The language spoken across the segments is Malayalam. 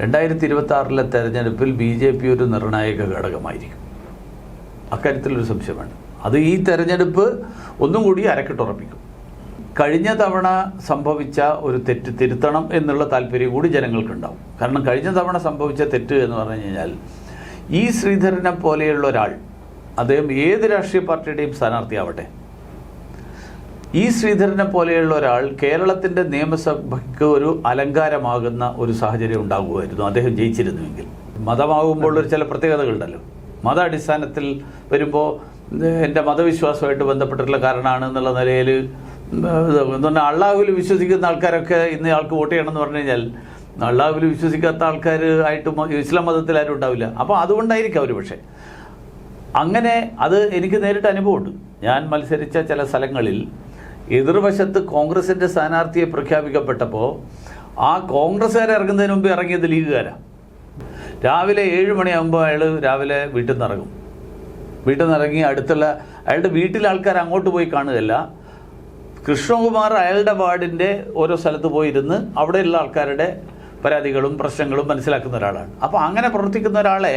രണ്ടായിരത്തി ഇരുപത്തി ആറിലെ തെരഞ്ഞെടുപ്പിൽ ബി ജെ പി ഒരു നിർണായക ഘടകമായിരിക്കും. അക്കാര്യത്തിലൊരു സംശയമാണ്. അത് ഈ തെരഞ്ഞെടുപ്പ് ഒന്നും കൂടി അരക്കിട്ടുറപ്പിക്കും. കഴിഞ്ഞ തവണ സംഭവിച്ച ഒരു തെറ്റ് തിരുത്തണം എന്നുള്ള താല്പര്യം കൂടി ജനങ്ങൾക്കുണ്ടാവും. കാരണം കഴിഞ്ഞ തവണ സംഭവിച്ച തെറ്റ് എന്ന് പറഞ്ഞു കഴിഞ്ഞാൽ ഈ ശ്രീധരനെ പോലെയുള്ള ഒരാൾ അദ്ദേഹം ഏത് രാഷ്ട്രീയ പാർട്ടിയുടെയും സ്ഥാനാർത്ഥിയാവട്ടെ ഈ ശ്രീധരനെ പോലെയുള്ള ഒരാൾ കേരളത്തിന്റെ നിയമസഭയ്ക്ക് ഒരു അലങ്കാരമാകുന്ന ഒരു സാഹചര്യം ഉണ്ടാകുമായിരുന്നു. അദ്ദേഹം ജയിച്ചിരുന്നുവെങ്കിൽ. മതമാകുമ്പോൾ ഒരു ചില പ്രത്യേകതകളുണ്ടല്ലോ. മത അടിസ്ഥാനത്തിൽ വരുമ്പോൾ എന്റെ മതവിശ്വാസമായിട്ട് ബന്ധപ്പെട്ടിട്ടുള്ള കാരണമാണ് എന്നുള്ള നിലയിൽ പറഞ്ഞാൽ അള്ളാഹുവിൽ വിശ്വസിക്കുന്ന ആൾക്കാരൊക്കെ ഇന്ന് ആൾക്ക് വോട്ട് ചെയ്യണം എന്ന് പറഞ്ഞു കഴിഞ്ഞാൽ അള്ളാഹുവിൽ വിശ്വസിക്കാത്ത ആൾക്കാർ ആയിട്ട് ഇസ്ലാം മതത്തിൽ ആരും ഉണ്ടാവില്ല. അപ്പോൾ അതുകൊണ്ടായിരിക്കും അവർ പക്ഷേ. അങ്ങനെ അത് എനിക്ക് നേരിട്ട് അനുഭവമുണ്ട്. ഞാൻ മത്സരിച്ച ചില സ്ഥലങ്ങളിൽ എതിർവശത്ത് കോൺഗ്രസിന്റെ സ്ഥാനാർത്ഥിയെ പ്രഖ്യാപിക്കപ്പെട്ടപ്പോൾ ആ കോൺഗ്രസ്സുകാരെ ഇറങ്ങുന്നതിന് മുമ്പ് ഇറങ്ങിയത് ലീഗുകാരാണ് രാവിലെ ഏഴ് മണിയാകുമ്പോൾ അയാൾ രാവിലെ വീട്ടിൽ നിന്ന് ഇറങ്ങും. വീട്ടിൽ നിന്ന് ഇറങ്ങി അടുത്തുള്ള അയാളുടെ വീട്ടിലെ ആൾക്കാർ അങ്ങോട്ട് പോയി കാണുകയല്ല. കൃഷ്ണകുമാർ അയാളുടെ വാർഡിന്റെ ഓരോ സ്ഥലത്ത് പോയിരുന്ന് അവിടെയുള്ള ആൾക്കാരുടെ പരാതികളും പ്രശ്നങ്ങളും മനസ്സിലാക്കുന്ന ഒരാളാണ്. അപ്പോൾ അങ്ങനെ പ്രവർത്തിക്കുന്ന ഒരാളെ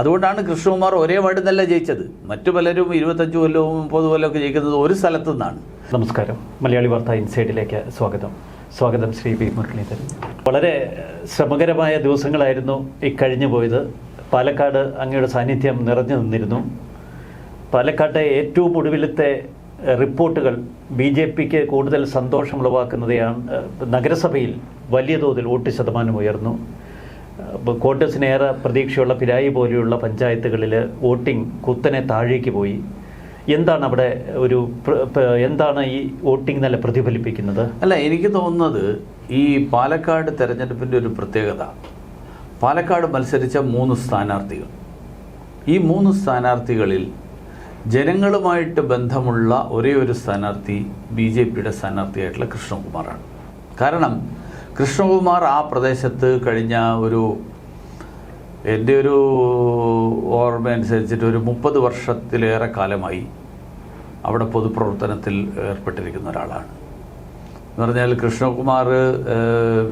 അതുകൊണ്ടാണ് കൃഷ്ണകുമാർ ഒരേ വാർഡിൽ നിന്നല്ല ജയിച്ചത്. മറ്റു പലരും ഇരുപത്തഞ്ച് കൊല്ലവും മുപ്പത് കൊല്ലമൊക്കെ ജയിക്കുന്നത് ഒരു സ്ഥലത്തു നിന്നാണ്. നമസ്കാരം. മലയാളി വാർത്ത ഇൻസൈഡിലേക്ക് സ്വാഗതം. സ്വാഗതം ശ്രീ വി മുരളീധരൻ. വളരെ ശ്രമകരമായ ദിവസങ്ങളായിരുന്നു ഈ കഴിഞ്ഞു പോയത്. പാലക്കാട് അങ്ങയുടെ സാന്നിധ്യം നിറഞ്ഞു നിന്നിരുന്നു. പാലക്കാട്ടെ ഏറ്റവും ഒടുവിലത്തെ റിപ്പോർട്ടുകൾ ബി ജെ പിക്ക് കൂടുതൽ സന്തോഷം ഉളവാക്കുന്നതാണ് നഗരസഭയിൽ വലിയ തോതിൽ വോട്ട് ശതമാനം ഉയർന്നു. കോൺഗ്രസിനേറെ പ്രതീക്ഷയുള്ള പിരായി പോലെയുള്ള പഞ്ചായത്തുകളിൽ വോട്ടിംഗ് കുത്തനെ താഴേക്ക് പോയി. എന്താണ് അവിടെ ഒരു എന്താണ് ഈ വോട്ടിംഗ് നല്ല പ്രതിഫലിപ്പിക്കുന്നത്? അല്ല എനിക്ക് തോന്നുന്നത് ഈ പാലക്കാട് തെരഞ്ഞെടുപ്പിന്റെ ഒരു പ്രത്യേകത. പാലക്കാട് മത്സരിച്ച മൂന്ന് സ്ഥാനാർത്ഥികൾ. ഈ മൂന്ന് സ്ഥാനാർത്ഥികളിൽ ജനങ്ങളുമായിട്ട് ബന്ധമുള്ള ഒരേ ഒരു സ്ഥാനാർത്ഥി ബി ജെ പിയുടെ സ്ഥാനാർത്ഥിയായിട്ടുള്ള കൃഷ്ണകുമാറാണ്. കാരണം കൃഷ്ണകുമാർ ആ പ്രദേശത്ത് കഴിഞ്ഞ ഒരു എന്റെ ഒരു ഓർമ്മ അനുസരിച്ചിട്ട് ഒരു മുപ്പത് വർഷത്തിലേറെ കാലമായി അവിടെ പൊതുപ്രവർത്തനത്തിൽ ഏർപ്പെട്ടിരിക്കുന്ന ഒരാളാണ്. എന്ന് പറഞ്ഞാൽ കൃഷ്ണകുമാർ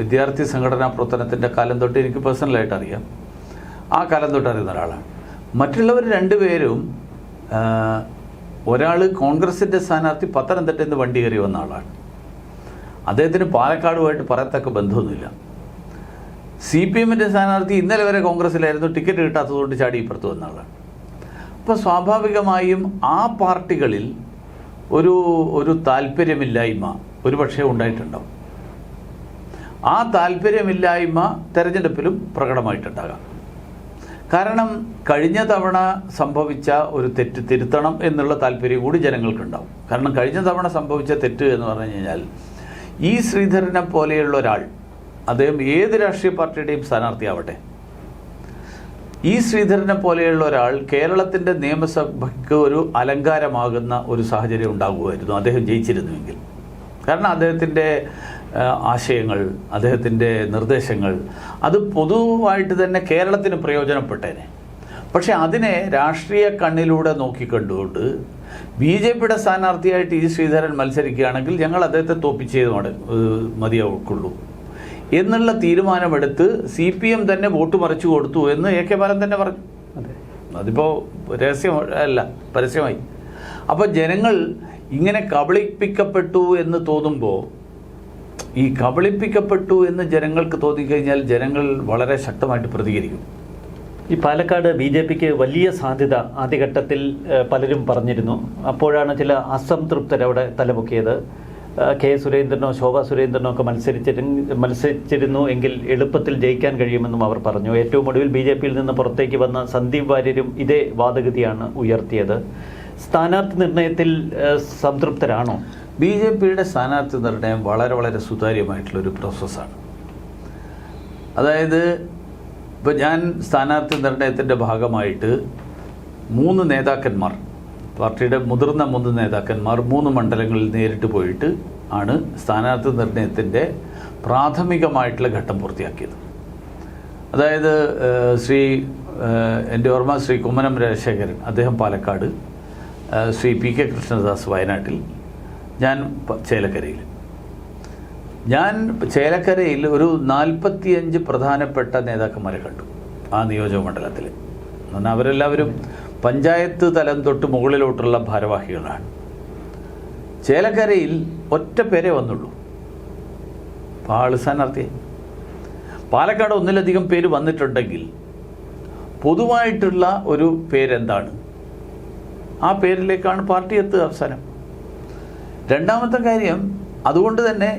വിദ്യാർത്ഥി സംഘടനാ പ്രവർത്തനത്തിന്റെ കാലം തൊട്ട് എനിക്ക് പേഴ്സണലായിട്ട് അറിയാം. ആ കാലം തൊട്ട് അറിയുന്ന ഒരാളാണ്. മറ്റുള്ളവർ രണ്ടുപേരും ഒരാൾ കോൺഗ്രസിന്റെ സ്ഥാനാർത്ഥി പത്തനംതിട്ടയിൽ നിന്ന് വണ്ടി കയറി വന്ന ആളാണ്. അദ്ദേഹത്തിന് പാലക്കാടുമായിട്ട് പറയത്തക്ക ബന്ധമൊന്നുമില്ല. സി പി എമ്മിന്റെ സ്ഥാനാർത്ഥി ഇന്നലെ വരെ കോൺഗ്രസ്സിലായിരുന്നു ടിക്കറ്റ് കിട്ടാത്തതുകൊണ്ട് ചാടി ഇപ്പുറത്ത് വന്ന ആളാണ്. അപ്പോൾ സ്വാഭാവികമായും ആ പാർട്ടികളിൽ ഒരു ഒരു താല്പര്യമില്ലായ്മ ഒരു പക്ഷേ ഉണ്ടായിട്ടുണ്ടാവും. ആ താല്പര്യമില്ലായ്മ തെരഞ്ഞെടുപ്പിലും പ്രകടമായിട്ടുണ്ടാകാം. കാരണം കഴിഞ്ഞ തവണ സംഭവിച്ച ഒരു തെറ്റ് തിരുത്തണം എന്നുള്ള താല്പര്യം കൂടി ജനങ്ങൾക്കുണ്ടാവും. കാരണം കഴിഞ്ഞ തവണ സംഭവിച്ച തെറ്റ് എന്ന് പറഞ്ഞു കഴിഞ്ഞാൽ ഈ ശ്രീധരനെ പോലെയുള്ള ഒരാൾ അദ്ദേഹം ഏത് രാഷ്ട്രീയ പാർട്ടിയുടെയും സ്ഥാനാർത്ഥിയാവട്ടെ ഈ ശ്രീധരനെ പോലെയുള്ള ഒരാൾ കേരളത്തിന്റെ നിയമസഭയ്ക്ക് ഒരു അലങ്കാരമാകുന്ന ഒരു സാഹചര്യം ഉണ്ടാകുമായിരുന്നു. അദ്ദേഹം ജയിച്ചിരുന്നുവെങ്കിൽ. കാരണം അദ്ദേഹത്തിന്റെ ആശയങ്ങൾ അദ്ദേഹത്തിന്റെ നിർദ്ദേശങ്ങൾ അത് പൊതുവായിട്ട് തന്നെ കേരളത്തിന് പ്രയോജനപ്പെട്ടേനെ. പക്ഷെ അതിനെ രാഷ്ട്രീയ കണ്ണിലൂടെ നോക്കിക്കണ്ടുകൊണ്ട് ബി ജെ പിയുടെ സ്ഥാനാർത്ഥിയായിട്ട് ഈ ശ്രീധരൻ മത്സരിക്കുകയാണെങ്കിൽ ഞങ്ങൾ അദ്ദേഹത്തെ തോപ്പിച്ചേ മതിയാവുള്ളൂ എന്നുള്ള തീരുമാനമെടുത്ത് സി പി എം തന്നെ വോട്ട് മറിച്ചു കൊടുത്തു എന്ന് എ കെ ബാലൻ തന്നെ പറഞ്ഞു. അതെ. അതിപ്പോൾ രഹസ്യം അല്ല പരസ്യമായി. അപ്പോൾ ജനങ്ങൾ ഇങ്ങനെ കബളിപ്പിക്കപ്പെട്ടു എന്ന് തോന്നുമ്പോൾ ഈ കബളിപ്പിക്കപ്പെട്ടു എന്ന് ജനങ്ങൾക്ക് തോന്നിക്കഴിഞ്ഞാൽ ജനങ്ങൾ വളരെ ശക്തമായിട്ട് പ്രതികരിക്കും. ഈ പാലക്കാട് ബി ജെ പിക്ക് വലിയ സാധ്യത ആദ്യഘട്ടത്തിൽ പലരും പറഞ്ഞിരുന്നു. അപ്പോഴാണ് ചില അസംതൃപ്തരവിടെ തലമുക്കിയത് കെ സുരേന്ദ്രനോ ശോഭ സുരേന്ദ്രനോ ഒക്കെ മത്സരിച്ചിരു മത്സരിച്ചിരുന്നു എങ്കിൽ എളുപ്പത്തിൽ ജയിക്കാൻ കഴിയുമെന്നും അവർ പറഞ്ഞു. ഏറ്റവും ഒടുവിൽ ബി ജെ പിയിൽ നിന്ന് പുറത്തേക്ക് വന്ന സന്ദീപ് വാര്യരും ഇതേ വാദഗതിയാണ് ഉയർത്തിയത്. സ്ഥാനാർത്ഥി നിർണയത്തിൽ സംതൃപ്തരാണോ? ബി ജെ പിയുടെ സ്ഥാനാർത്ഥി നിർണയം വളരെ വളരെ സുതാര്യമായിട്ടുള്ളൊരു പ്രോസസ്സാണ് അതായത് ഇപ്പോൾ ഞാൻ സ്ഥാനാർത്ഥി നിർണയത്തിന്റെ ഭാഗമായിട്ട് മൂന്ന് നേതാക്കന്മാർ പാർട്ടിയുടെ മുതിർന്ന മൂന്ന് നേതാക്കന്മാർ മൂന്ന് മണ്ഡലങ്ങളിൽ നേരിട്ട് പോയിട്ട് ആണ് സ്ഥാനാർത്ഥി നിർണയത്തിന്റെ പ്രാഥമികമായിട്ടുള്ള ഘട്ടം പൂർത്തിയാക്കിയത്. അതായത് ശ്രീ എന്റെ ഓർമ്മ ശ്രീ കുമ്മനം രാജശേഖരൻ അദ്ദേഹം പാലക്കാട് ശ്രീ പി കെ കൃഷ്ണദാസ് വയനാട്ടിൽ ഞാൻ ചേലക്കരയിൽ. ഞാൻ ചേലക്കരയിൽ ഒരു നാൽപ്പത്തിയഞ്ച് പ്രധാനപ്പെട്ട നേതാക്കന്മാരെ കണ്ടു ആ നിയോജക മണ്ഡലത്തിൽ അവരെല്ലാവരും പഞ്ചായത്ത് തലം തൊട്ട് മുകളിലോട്ടുള്ള ഭാരവാഹികളാണ്. ചേലക്കരയിൽ ഒറ്റ പേരെ വന്നുള്ളൂ. ആൾ സ്ഥാനാർത്ഥി. പാലക്കാട് ഒന്നിലധികം പേര് വന്നിട്ടുണ്ടെങ്കിൽ പൊതുവായിട്ടുള്ള ഒരു പേരെന്താണ്? ആ പേരിലേക്കാണ് പാർട്ടി എത്തുക അവസാനം. രണ്ടാമത്തെ കാര്യം അതുകൊണ്ട് തന്നെ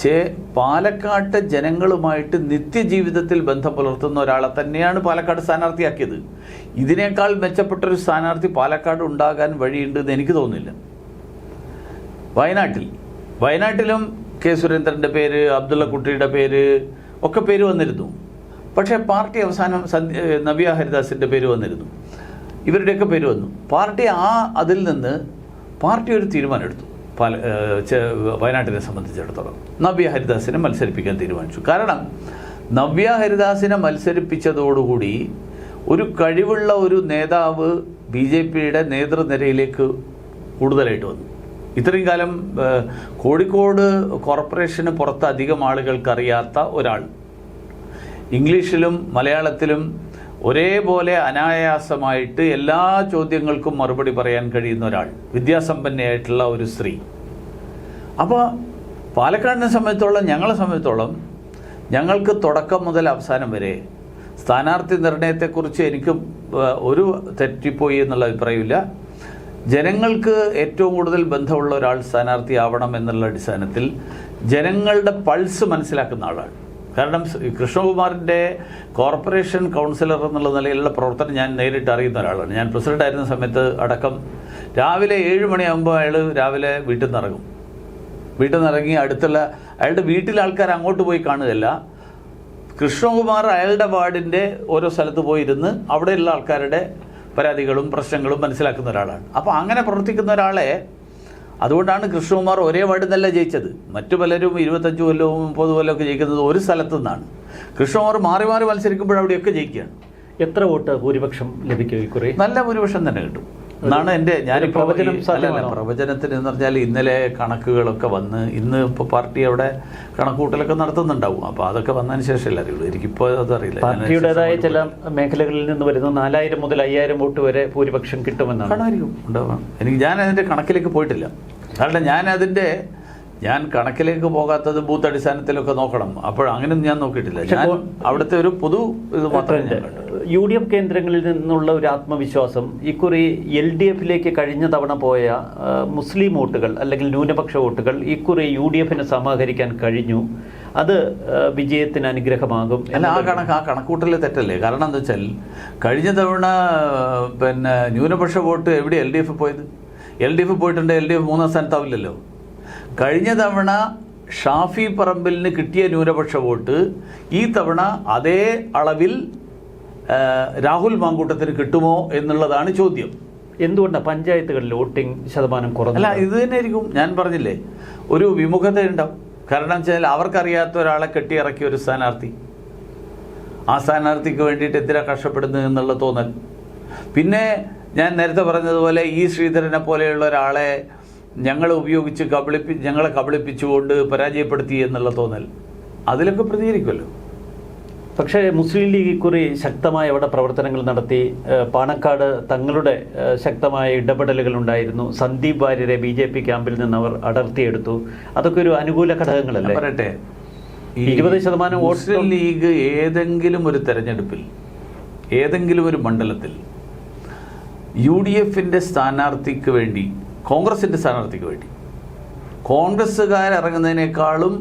ചേ പാലക്കാട്ടെ ജനങ്ങളുമായിട്ട് നിത്യജീവിതത്തിൽ ബന്ധം പുലർത്തുന്ന ഒരാളെ തന്നെയാണ് പാലക്കാട് സ്ഥാനാർത്ഥിയാക്കിയത്. ഇതിനേക്കാൾ മെച്ചപ്പെട്ടൊരു സ്ഥാനാർത്ഥി പാലക്കാട് ഉണ്ടാകാൻ വഴിയുണ്ടെന്ന് എനിക്ക് തോന്നുന്നില്ല. വയനാട്ടിൽ. വയനാട്ടിലും കെ സുരേന്ദ്രന്റെ പേര് അബ്ദുള്ള കുട്ടിയുടെ പേര് ഒക്കെ പേര് വന്നിരുന്നു. പക്ഷേ പാർട്ടി അവസാനം സന്ധ്യ നവ്യ ഹരിദാസിന്റെ പേര് വന്നിരുന്നു. ഇവരുടെയൊക്കെ പേര് വന്നു. പാർട്ടി ആ അതിൽ നിന്ന് പാർട്ടി ഒരു തീരുമാനമെടുത്തു. പാല വയനാട്ടിനെ സംബന്ധിച്ചിടത്തോളം. നവ്യ ഹരിദാസിനെ മത്സരിപ്പിക്കാൻ തീരുമാനിച്ചു. കാരണം നവ്യ ഹരിദാസിനെ മത്സരിപ്പിച്ചതോടുകൂടി ഒരു കഴിവുള്ള ഒരു നേതാവ് ബി ജെ പിയുടെ നേതൃനിരയിലേക്ക് കൂടുതലായിട്ട് വന്നു. ഇത്രയും കാലം കോഴിക്കോട് കോർപ്പറേഷന് പുറത്ത് അധികം ആളുകൾക്ക് അറിയാത്ത ഒരാൾ. ഇംഗ്ലീഷിലും മലയാളത്തിലും ഒരേപോലെ അനായാസമായിട്ട് എല്ലാ ചോദ്യങ്ങൾക്കും മറുപടി പറയാൻ കഴിയുന്ന ഒരാൾ വിദ്യാസമ്പന്നയായിട്ടുള്ള ഒരു സ്ത്രീ. അപ്പോൾ പാലക്കാടിനെ സംബന്ധിച്ചോളം ഞങ്ങളെ സംബന്ധിച്ചോളം ഞങ്ങൾക്ക് തുടക്കം മുതൽ അവസാനം വരെ സ്ഥാനാർത്ഥി നിർണയത്തെക്കുറിച്ച് എനിക്ക് ഒരു തെറ്റിപ്പോയി എന്നുള്ള അഭിപ്രായമില്ല ജനങ്ങൾക്ക് ഏറ്റവും കൂടുതൽ ബന്ധമുള്ള ഒരാൾ സ്ഥാനാർത്ഥി ആവണം എന്നുള്ള അടിസ്ഥാനത്തിൽ ജനങ്ങളുടെ പൾസ് മനസ്സിലാക്കുന്ന ആളാണ്. കാരണം കൃഷ്ണകുമാറിന്റെ കോർപ്പറേഷൻ കൗൺസിലർ എന്നുള്ള നിലയിലുള്ള പ്രവർത്തനം ഞാൻ നേരിട്ട് അറിയുന്ന ഒരാളാണ്. ഞാൻ പ്രസിഡന്റ് ആയിരുന്ന സമയത്ത് അടക്കം രാവിലെ ഏഴ് മണിയാകുമ്പോൾ അയാൾ രാവിലെ വീട്ടിൽ നിന്ന് ഇറങ്ങും. വീട്ടിൽ നിന്ന് ഇറങ്ങി അടുത്തുള്ള അയാളുടെ വീട്ടിലെ ആൾക്കാർ അങ്ങോട്ട് പോയി കാണുകയല്ല. കൃഷ്ണകുമാർ അയാളുടെ വാർഡിന്റെ ഓരോ സ്ഥലത്ത് പോയിരുന്ന് അവിടെയുള്ള ആൾക്കാരുടെ പരാതികളും പ്രശ്നങ്ങളും മനസ്സിലാക്കുന്ന ഒരാളാണ്. അപ്പോൾ അങ്ങനെ പ്രവർത്തിക്കുന്ന ഒരാളെ അതുകൊണ്ടാണ് കൃഷ്ണകുമാർ ഒരേ വാർഡിൽ ജയിച്ചത്. മറ്റു പലരും ഇരുപത്തഞ്ച് കൊല്ലവും മുപ്പത് കൊല്ലമൊക്കെ ജയിക്കുന്നത് ഒരു സ്ഥലത്തു നിന്നാണ്. കൃഷ്ണകുമാർ മാറി മാറി മത്സരിക്കുമ്പോൾ അവിടെയൊക്കെ ജയിക്കുകയാണ്. എത്ര വോട്ട് ഭൂരിപക്ഷം ലഭിക്കും ഇക്കുറി നല്ല ഭൂരിപക്ഷം തന്നെ കിട്ടും. എന്നാണ് എന്റെ ഞാനിപ്പോൾ? പ്രവചനത്തിന് എന്ന് പറഞ്ഞാൽ ഇന്നലെ കണക്കുകളൊക്കെ വന്ന് ഇന്ന് ഇപ്പോൾ പാർട്ടി അവിടെ കണക്കൂട്ടലൊക്കെ നടത്തുന്നുണ്ടാവും. അപ്പോൾ അതൊക്കെ വന്നതിന് ശേഷമല്ല അറിയുള്ളൂ. എനിക്കിപ്പോൾ അതറിയില്ല പാർട്ടിയുടേതായ ചില മേഖലകളിൽ നിന്ന് വരുന്ന നാലായിരം മുതൽ അയ്യായിരം വോട്ട് വരെ ഭൂരിപക്ഷം കിട്ടുമെന്നാണ്. കാണുമായിരിക്കും. ഉണ്ടാവാം എനിക്ക് ഞാൻ അതിന്റെ കണക്കിലേക്ക് പോയിട്ടില്ല. കാരണം ഞാൻ അതിന്റെ ഞാൻ കണക്കിലേക്ക് പോകാത്തത് ബൂത്ത് അടിസ്ഥാനത്തിലൊക്കെ നോക്കണം. അപ്പോൾ അങ്ങനെ ഞാൻ നോക്കിയിട്ടില്ല. ഞാൻ അവിടുത്തെ ഒരു പൊതു ഇത് മാത്രമേ ഞാൻ കണ്ടു. യു ഡി എഫ് കേന്ദ്രങ്ങളിൽ നിന്നുള്ള ഒരു ആത്മവിശ്വാസം ഇക്കുറി എൽ ഡി എഫിലേക്ക് കഴിഞ്ഞ തവണ പോയ മുസ്ലിം വോട്ടുകൾ അല്ലെങ്കിൽ ന്യൂനപക്ഷ വോട്ടുകൾ ഇക്കുറി യു ഡി എഫിനെ സമാഹരിക്കാൻ കഴിഞ്ഞു. അത് വിജയത്തിന് അനുഗ്രഹമാകും അല്ല ആ കണക്ക് ആ കണക്കൂട്ടൽ തെറ്റല്ലേ? കാരണം എന്താ വെച്ചാൽ കഴിഞ്ഞ തവണ പിന്നെ ന്യൂനപക്ഷ വോട്ട് എവിടെ എൽ ഡി എഫ് പോയത്? എൽ ഡി എഫ് പോയിട്ടുണ്ട് എൽ ഡി എഫ് മൂന്നാം സ്ഥാനത്താവില്ലല്ലോ. കഴിഞ്ഞ തവണ ഷാഫി പറമ്പിലിന് കിട്ടിയ ന്യൂനപക്ഷ വോട്ട് ഈ തവണ അതേ അളവിൽ രാഹുൽ മാങ്കൂട്ടത്തിന് കിട്ടുമോ എന്നുള്ളതാണ് ചോദ്യം. എന്തുകൊണ്ടാണ് പഞ്ചായത്തുകളിൽ വോട്ടിംഗ് ശതമാനം അല്ല കുറഞ്ഞു ഇത് തന്നെ ആയിരിക്കും ഞാൻ പറഞ്ഞില്ലേ ഒരു വിമുഖത ഉണ്ടാവും. കാരണം വെച്ചാൽ അവർക്കറിയാത്ത ഒരാളെ കെട്ടിയിറക്കിയ ഒരു സ്ഥാനാർത്ഥി. ആ സ്ഥാനാർത്ഥിക്ക് വേണ്ടിയിട്ട് എന്തിനാ കഷ്ടപ്പെടുന്നു എന്നുള്ള തോന്നൽ. പിന്നെ ഞാൻ നേരത്തെ പറഞ്ഞതുപോലെ ഈ ശ്രീധരനെ പോലെയുള്ള ഒരാളെ ഞങ്ങളെ ഉപയോഗിച്ച് കബളിപ്പി ഞങ്ങളെ കബളിപ്പിച്ചുകൊണ്ട് പരാജയപ്പെടുത്തി എന്നുള്ള തോന്നൽ. അതിലൊക്കെ പ്രതികരിക്കുമല്ലോ. പക്ഷേ മുസ്ലിം ലീഗ് ഇക്കുറി ശക്തമായ അവിടെ പ്രവർത്തനങ്ങൾ നടത്തി പാണക്കാട് തങ്ങളുടെ ശക്തമായ ഇടപെടലുകൾ ഉണ്ടായിരുന്നു. സന്ദീപ് വാര്യരെ ബി ജെ പി ക്യാമ്പിൽ നിന്ന് അവർ അടർത്തിയെടുത്തു. അതൊക്കെ ഒരു അനുകൂല ഘടകങ്ങളല്ലേ? പറയട്ടെ. ഇരുപത് 20 ശതമാനം വോട്ട് മുസ്ലിം ലീഗ് ഏതെങ്കിലും ഒരു തെരഞ്ഞെടുപ്പിൽ ഏതെങ്കിലും ഒരു മണ്ഡലത്തിൽ യു ഡി എഫിന്റെ സ്ഥാനാർത്ഥിക്ക് വേണ്ടി കോൺഗ്രസിന്റെ സ്ഥാനാർത്ഥിക്ക് വേണ്ടി കോൺഗ്രസ്സുകാരിറങ്ങുന്നതിനേക്കാളും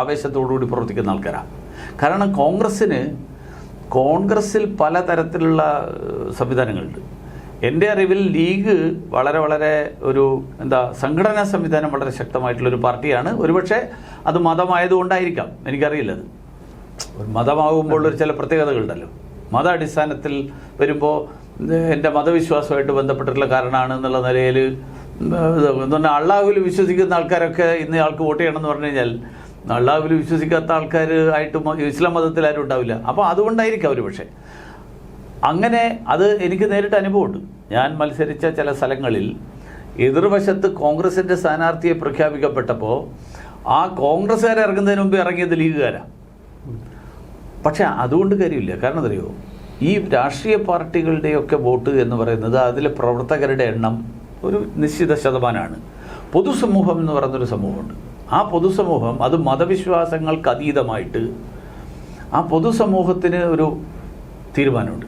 ആവേശത്തോടുകൂടി പ്രവർത്തിക്കുന്ന ആൾക്കാരാണ് കാരണം കോൺഗ്രസ്സിന് കോൺഗ്രസ്സിൽ പലതരത്തിലുള്ള സംവിധാനങ്ങളുണ്ട്. എന്റെ അറിവിൽ ലീഗ് വളരെ വളരെ ഒരു എന്താ സംഘടനാ സംവിധാനം വളരെ ശക്തമായിട്ടുള്ളൊരു പാർട്ടിയാണ്. ഒരുപക്ഷെ അത് മതമായതുകൊണ്ടായിരിക്കാം എനിക്കറിയില്ല അത് ഒരു മതമാകുമ്പോൾ ഒരു ചില പ്രത്യേകതകളുണ്ടല്ലോ. മത അടിസ്ഥാനത്തിൽ വരുമ്പോൾ എന്റെ മതവിശ്വാസമായിട്ട് ബന്ധപ്പെട്ടിട്ടുള്ള കാരണമാണ് എന്നുള്ള നിലയിൽ എന്തുകൊണ്ട് അള്ളാഹുവിൽ വിശ്വസിക്കുന്ന ആൾക്കാരൊക്കെ ഇന്ന് ആൾക്ക് വോട്ട് ചെയ്യണമെന്ന് പറഞ്ഞു കഴിഞ്ഞാൽ അള്ളാഹുവിൽ വിശ്വസിക്കാത്ത ആൾക്കാർ ആയിട്ട് ഇസ്ലാം മതത്തിൽ ആരും ഉണ്ടാവില്ല. അപ്പോൾ അതുകൊണ്ടായിരിക്കും അവർ പക്ഷേ. അങ്ങനെ അത് എനിക്ക് നേരിട്ട് അനുഭവമുണ്ട്. ഞാൻ മത്സരിച്ച ചില സ്ഥലങ്ങളിൽ എതിർവശത്ത് കോൺഗ്രസിന്റെ സ്ഥാനാർത്ഥിയെ പ്രഖ്യാപിക്കപ്പെട്ടപ്പോൾ ആ കോൺഗ്രസ്സുകാരെ ഇറങ്ങുന്നതിന് മുമ്പ് ഇറങ്ങിയത് ലീഗുകാരാണ് പക്ഷേ അതുകൊണ്ട് കാര്യമില്ല. കാരണം അറിയോ ഈ രാഷ്ട്രീയ പാർട്ടികളുടെയൊക്കെ വോട്ട് എന്ന് പറയുന്നത് അതിലെ പ്രവർത്തകരുടെ എണ്ണം ഒരു നിശ്ചിത ശതമാനമാണ്. പൊതുസമൂഹം എന്ന് പറയുന്നൊരു സമൂഹമുണ്ട്. ആ പൊതുസമൂഹം അത് മതവിശ്വാസങ്ങൾക്ക് അതീതമായിട്ട് ആ പൊതുസമൂഹത്തിന് ഒരു തീരുമാനമുണ്ട്.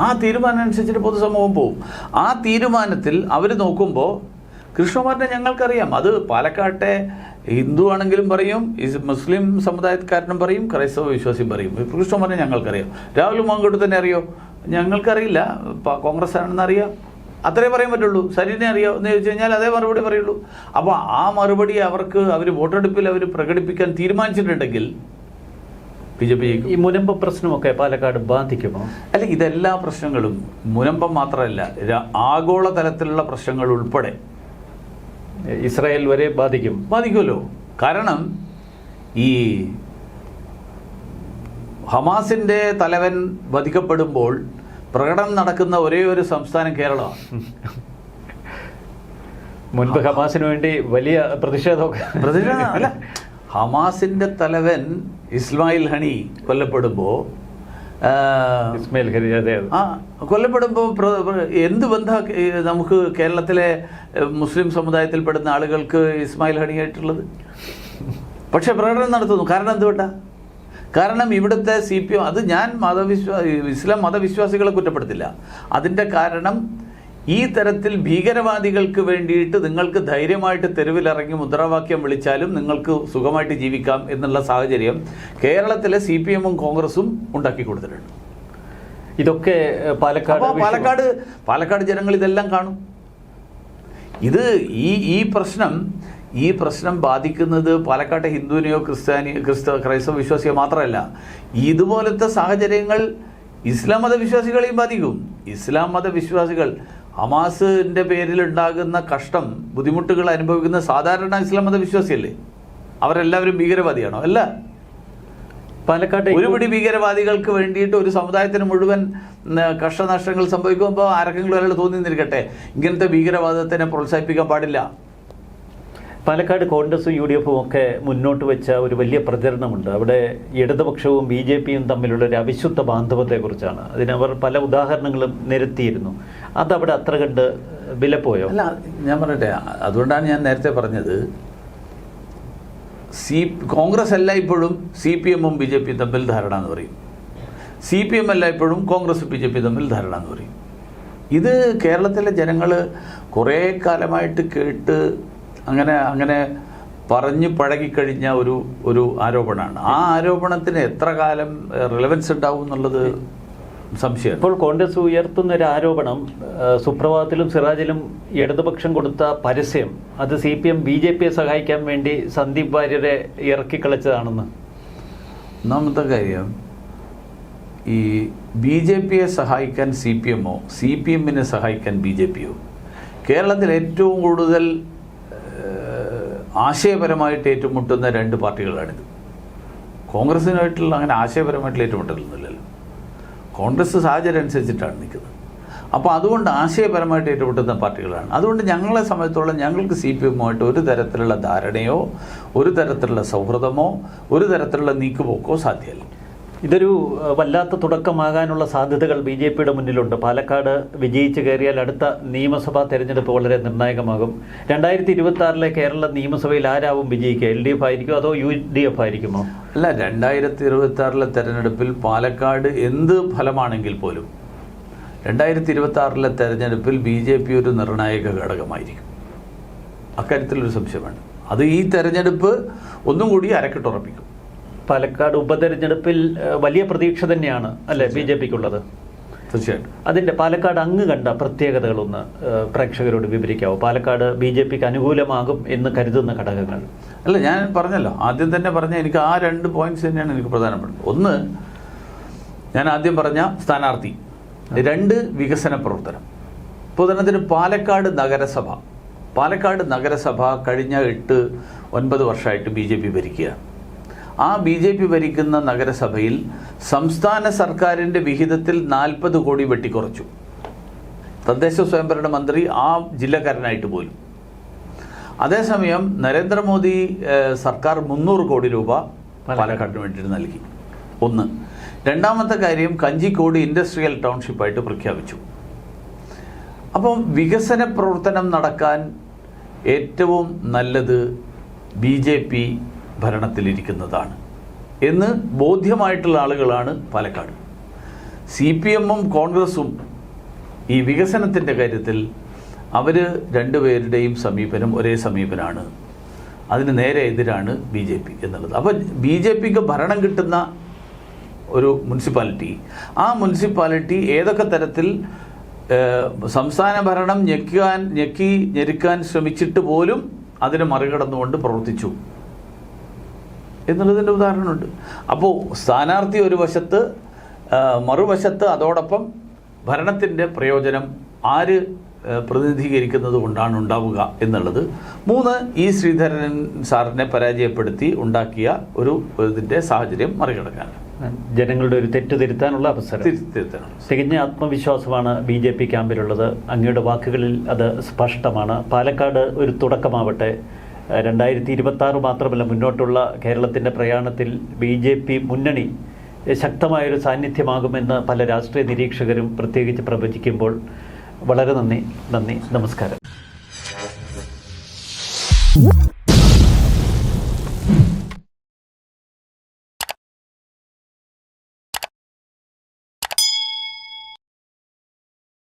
ആ തീരുമാനം അനുസരിച്ചിട്ട് പൊതുസമൂഹം പോവും. ആ തീരുമാനത്തിൽ അവർ നോക്കുമ്പോൾ കൃഷ്ണകുമാറിനെ ഞങ്ങൾക്കറിയാം. അത് പാലക്കാട്ടെ ഹിന്ദു ആണെങ്കിലും പറയും മുസ്ലിം സമുദായക്കാരനും പറയും ക്രൈസ്തവ വിശ്വാസിയും പറയും. കൃഷ്ണകുമാറിനെ ഞങ്ങൾക്കറിയാം. രാഹുൽ മാങ്കോട്ട് തന്നെ അറിയോ? ഞങ്ങൾക്കറിയില്ല. കോൺഗ്രസ് ആണെന്ന് അറിയാം അത്രേ പറയാൻ പറ്റുള്ളൂ. സരിനെ അറിയോ? എന്ന് ചോദിച്ചു കഴിഞ്ഞാൽ അതേ മറുപടി പറയുള്ളൂ. അപ്പോൾ ആ മറുപടി അവർക്ക് അവർ വോട്ടെടുപ്പിൽ അവർ പ്രകടിപ്പിക്കാൻ തീരുമാനിച്ചിട്ടുണ്ടെങ്കിൽ ബി ജെ പി ഈ മുനമ്പ പ്രശ്നമൊക്കെ പാലക്കാട് ബാധിക്കുമോ? അല്ല ഇതെല്ലാ പ്രശ്നങ്ങളും മുനമ്പം മാത്രമല്ല ആഗോളതലത്തിലുള്ള ആഗോള തലത്തിലുള്ള പ്രശ്നങ്ങൾ ഉൾപ്പെടെ. ഇസ്രായേൽ വരെ ബാധിക്കും. ബാധിക്കുമല്ലോ. കാരണം ഈ ഹമാസിന്റെ തലവൻ വധിക്കപ്പെടുമ്പോൾ പ്രകടനം നടക്കുന്ന ഒരേ ഒരു സംസ്ഥാനം കേരളമാണ്. മുൻപ് ഹമാസിന് വേണ്ടി വലിയ പ്രതിഷേധമൊക്കെ. പ്രതിഷേധം അല്ല. ഹമാസിന്റെ തലവൻ ഇസ്മായിൽ ഹണി കൊല്ലപ്പെടുമ്പോൾ ഇസ്മായിൽ ഹണി അതെ. ആ കൊല്ലപ്പെടുമ്പോൾ എന്ത് ബന്ധ നമുക്ക് കേരളത്തിലെ മുസ്ലിം സമുദായത്തിൽപ്പെടുന്ന ആളുകൾക്ക് ഇസ്മായിൽ ഹണിയായിട്ടുള്ളത്? പക്ഷെ പ്രകടനം നടത്തുന്നു. കാരണം എന്തുകൊണ്ടാ? കാരണം ഇവിടുത്തെ സി പി എം അത് ഞാൻ മതവിശ്വാ ഇസ്ലാം മതവിശ്വാസികളെ കുറ്റപ്പെടുത്തില്ല. അതിന്റെ കാരണം ഈ തരത്തിൽ ഭീകരവാദികൾക്ക് വേണ്ടിയിട്ട് നിങ്ങൾക്ക് ധൈര്യമായിട്ട് തെരുവിലിറങ്ങി മുദ്രാവാക്യം വിളിച്ചാലും നിങ്ങൾക്ക് സുഖമായിട്ട് ജീവിക്കാം എന്നുള്ള സാഹചര്യം കേരളത്തിലെ സി പി എമ്മും കോൺഗ്രസും ഉണ്ടാക്കി കൊടുത്തിട്ടുണ്ട്. ഇതൊക്കെ പാലക്കാട് പാലക്കാട് പാലക്കാട് ജനങ്ങൾ ഇതെല്ലാം കാണും. ഇത് ഈ ഈ പ്രശ്നം ഈ പ്രശ്നം ബാധിക്കുന്നത് പാലക്കാട്ടെ ഹിന്ദുവിനെയോ ക്രിസ്ത്യാനി ക്രിസ്ത ക്രൈസ്തവ വിശ്വാസിയോ മാത്രമല്ല ഇതുപോലത്തെ സാഹചര്യങ്ങൾ ഇസ്ലാം മതവിശ്വാസികളെയും ബാധിക്കും. ഇസ്ലാം മതവിശ്വാസികൾ ഹമാസിന്റെ പേരിൽ ഉണ്ടാകുന്ന കഷ്ടം ബുദ്ധിമുട്ടുകൾ അനുഭവിക്കുന്ന സാധാരണ ഇസ്ലാം മതവിശ്വാസിയല്ലേ? അവരെല്ലാവരും ഭീകരവാദിയാണോ? അല്ല. പാലക്കാട് ഒരു പിടി ഭീകരവാദികൾക്ക് വേണ്ടിയിട്ട് ഒരു സമുദായത്തിന് മുഴുവൻ കഷ്ടനഷ്ടങ്ങൾ സംഭവിക്കുമ്പോൾ ആരെങ്കിലും ഒരാൾ തോന്നി നിൽക്കട്ടെ? ഇങ്ങനത്തെ ഭീകരവാദത്തിനെ പ്രോത്സാഹിപ്പിക്കാൻ പാടില്ല. പാലക്കാട് കോൺഗ്രസും യു ഡി എഫും ഒക്കെ മുന്നോട്ട് വെച്ച ഒരു വലിയ പ്രചരണമുണ്ട്. അവിടെ ഇടതുപക്ഷവും ബി ജെ പിയും തമ്മിലുള്ള ഒരു അവിശുദ്ധ ബാന്ധവത്തെക്കുറിച്ചാണ്. അതിനവർ പല ഉദാഹരണങ്ങളും നിരത്തിയിരുന്നു. അതവിടെ അത്ര കണ്ട് വിലപ്പോയോ? അല്ല ഞാൻ പറയട്ടെ. അതുകൊണ്ടാണ് ഞാൻ നേരത്തെ പറഞ്ഞത്. സി കോൺഗ്രസ് അല്ല ഇപ്പോഴും സി പി എമ്മും ബി ജെ പിയും തമ്മിൽ ധാരണ എന്ന് പറയും. സി പി എം അല്ല ഇപ്പോഴും കോൺഗ്രസ് ബി ജെ പി തമ്മിൽ ധാരണ എന്ന് പറയും. ഇത് കേരളത്തിലെ ജനങ്ങൾ കുറേ കാലമായിട്ട് കേട്ട് അങ്ങനെ അങ്ങനെ പറഞ്ഞു പഴകിക്കഴിഞ്ഞ ഒരു ഒരു ആരോപണമാണ്. ആ ആരോപണത്തിന് എത്ര കാലം റിലവൻസ് ഉണ്ടാവും എന്നുള്ളത് സംശയം ഇപ്പോൾ കോൺഗ്രസ് ഉയർത്തുന്ന ഒരു ആരോപണം സുപ്രഭാതത്തിലും സിറാജിലും ഇടതുപക്ഷം കൊടുത്ത പരസ്യം അത് C P M B J പിയെ സഹായിക്കാൻ വേണ്ടി സന്ദീപ് വാര്യരെ ഇറക്കിക്കളിച്ചതാണെന്ന്. ഒന്നാമത്തെ കാര്യം ഈ ബി ജെ പിയെ സഹായിക്കാൻ സി പി എമ്മോ സി പി എമ്മിനെ സഹായിക്കാൻ ബി ജെ പിയോ കേരളത്തിൽ ഏറ്റവും കൂടുതൽ ആശയപരമായിട്ട് ഏറ്റുമുട്ടുന്ന രണ്ട് പാർട്ടികളാണിത്. കോൺഗ്രസ്സിനായിട്ടുള്ള അങ്ങനെ ആശയപരമായിട്ടുള്ള ഏറ്റുമുട്ടലൊന്നുമില്ലല്ലോ. കോൺഗ്രസ് സാഹചര്യം അനുസരിച്ചിട്ടാണ് നിൽക്കുന്നത്. അപ്പോൾ അതുകൊണ്ട് ആശയപരമായിട്ട് ഏറ്റുമുട്ടുന്ന പാർട്ടികളാണ്. അതുകൊണ്ട് ഞങ്ങളെ സംബന്ധിച്ചോളം ഞങ്ങൾക്ക് സി പി എമ്മുമായിട്ട് ഒരു തരത്തിലുള്ള ധാരണയോ ഒരു തരത്തിലുള്ള സൗഹൃദമോ ഒരു തരത്തിലുള്ള നീക്കുപോക്കോ സാധ്യമല്ല. ഇതൊരു വല്ലാത്ത തുടക്കമാകാനുള്ള സാധ്യതകൾ ബി ജെ പിയുടെ മുന്നിലുണ്ട്. പാലക്കാട് വിജയിച്ച് കയറിയാൽ അടുത്ത നിയമസഭാ തെരഞ്ഞെടുപ്പ് വളരെ നിർണായകമാകും. രണ്ടായിരത്തി ഇരുപത്തി ആറിലെ കേരള നിയമസഭയിൽ ആരാവും വിജയിക്കുക? എൽ ഡി എഫ് ആയിരിക്കുമോ അതോ യു ഡി എഫ് ആയിരിക്കുമോ? അല്ല രണ്ടായിരത്തി ഇരുപത്തി ആറിലെ തെരഞ്ഞെടുപ്പിൽ പാലക്കാട് എന്ത് ഫലമാണെങ്കിൽ പോലും രണ്ടായിരത്തി ഇരുപത്തി ആറിലെ തെരഞ്ഞെടുപ്പിൽ ബി ജെ പി ഒരു നിർണായക ഘടകമായിരിക്കും. അക്കാര്യത്തിലൊരു സംശയമാണ്. അത് ഈ തെരഞ്ഞെടുപ്പ് ഒന്നും കൂടി അരക്കിട്ടുറപ്പിക്കും. പാലക്കാട് ഉപതെരഞ്ഞെടുപ്പിൽ വലിയ പ്രതീക്ഷ തന്നെയാണ് അല്ലെ ബി ജെ പിക്കുള്ളത്? തീർച്ചയായിട്ടും. അതിന്റെ പാലക്കാട് അങ്ങ് കണ്ട പ്രത്യേകതകളൊന്ന് പ്രേക്ഷകരോട് വിവരിക്കാവോ? പാലക്കാട് ബി ജെ പിക്ക് അനുകൂലമാകും എന്ന് കരുതുന്ന ഘടകങ്ങൾ. അല്ല ഞാൻ പറഞ്ഞല്ലോ. ആദ്യം തന്നെ പറഞ്ഞ എനിക്ക് ആ രണ്ട് പോയിന്റ്സ് തന്നെയാണ് എനിക്ക് പ്രധാനപ്പെട്ടത്. ഒന്ന് ഞാൻ ആദ്യം പറഞ്ഞ സ്ഥാനാർത്ഥി. രണ്ട് വികസന പ്രവർത്തനം. ഇപ്പോൾ ഉദാഹരണത്തിന് പാലക്കാട് നഗരസഭ. പാലക്കാട് നഗരസഭ കഴിഞ്ഞ എട്ട് ഒൻപത് വർഷമായിട്ട് ബി ജെ പി ഭരിക്കുകയാണ് ആ ബി ജെ പി ഭരിക്കുന്ന നഗരസഭയിൽ സംസ്ഥാന സർക്കാരിന്റെ വിഹിതത്തിൽ നാൽപ്പത് കോടി വെട്ടിക്കുറച്ചു. തദ്ദേശ സ്വയംഭരണ മന്ത്രി ആ ജില്ലക്കാരനായിട്ട് പോലും. അതേസമയം നരേന്ദ്രമോദി സർക്കാർ മുന്നൂറ് കോടി രൂപ പാലക്കാട്. പാലക്കാടിന് വേണ്ടിയിട്ട് നൽകി. ഒന്ന്. രണ്ടാമത്തെ കാര്യം കഞ്ചിക്കോട് ഇൻഡസ്ട്രിയൽ ടൗൺഷിപ്പായിട്ട് പ്രഖ്യാപിച്ചു. അപ്പം വികസന പ്രവർത്തനം നടക്കാൻ ഏറ്റവും നല്ലത് ബി ജെ പി ഭരണത്തിലിരിക്കുന്നതാണ്. എന്ന് ബോധ്യമായിട്ടുള്ള ആളുകളാണ് പാലക്കാട്. സി പി എമ്മും കോൺഗ്രസും ഈ വികസനത്തിന്റെ കാര്യത്തിൽ അവർ രണ്ടുപേരുടെയും സമീപനം ഒരേ സമീപനമാണ് അതിന് നേരെ എതിരാണ് ബി ജെ പി എന്നുള്ളത്. അപ്പോൾ ബി ജെ പിക്ക് ഭരണം കിട്ടുന്ന ഒരു മുനിസിപ്പാലിറ്റി. ആ മുനിസിപ്പാലിറ്റി ഏതൊക്കെ തരത്തിൽ സംസ്ഥാന ഭരണം ഞെക്കാൻ ഞെക്കി ഞെരുക്കാൻ ശ്രമിച്ചിട്ട് പോലും അതിനെ മറികടന്നുകൊണ്ട് പ്രവർത്തിച്ചു. എന്നുള്ളതിന്റെ ഉദാഹരണമുണ്ട്. അപ്പോൾ സ്ഥാനാർത്ഥി ഒരു വശത്ത് മറുവശത്ത് അതോടൊപ്പം ഭരണത്തിന്റെ പ്രയോജനം ആര് പ്രതിനിധീകരിക്കുന്നത് കൊണ്ടാണ് ഉണ്ടാവുക എന്നുള്ളത്. മൂന്ന് ഈ ശ്രീധരൻ സാറിനെ പരാജയപ്പെടുത്തി ഉണ്ടാക്കിയ ഒരു ഇതിന്റെ സാഹചര്യം മറികടക്കാൻ ജനങ്ങളുടെ ഒരു തെറ്റ് തിരുത്താനുള്ള അവസരം. തികഞ്ഞ ആത്മവിശ്വാസമാണ് ബി ജെ പി ക്യാമ്പിലുള്ളത്. അങ്ങയുടെ വാക്കുകളിൽ അത് സ്പഷ്ടമാണ്. പാലക്കാട് ഒരു തുടക്കമാവട്ടെ. രണ്ടായിരത്തി ഇരുപത്തി മാത്രമല്ല മുന്നോട്ടുള്ള കേരളത്തിന്റെ പ്രയാണത്തിൽ ബി ജെ പി മുന്നണി ശക്തമായൊരു സാന്നിധ്യമാകുമെന്ന് പല രാഷ്ട്രീയ നിരീക്ഷകരും പ്രത്യേകിച്ച് പ്രവചിക്കുമ്പോൾ വളരെ നന്ദി നന്ദി നമസ്കാരം.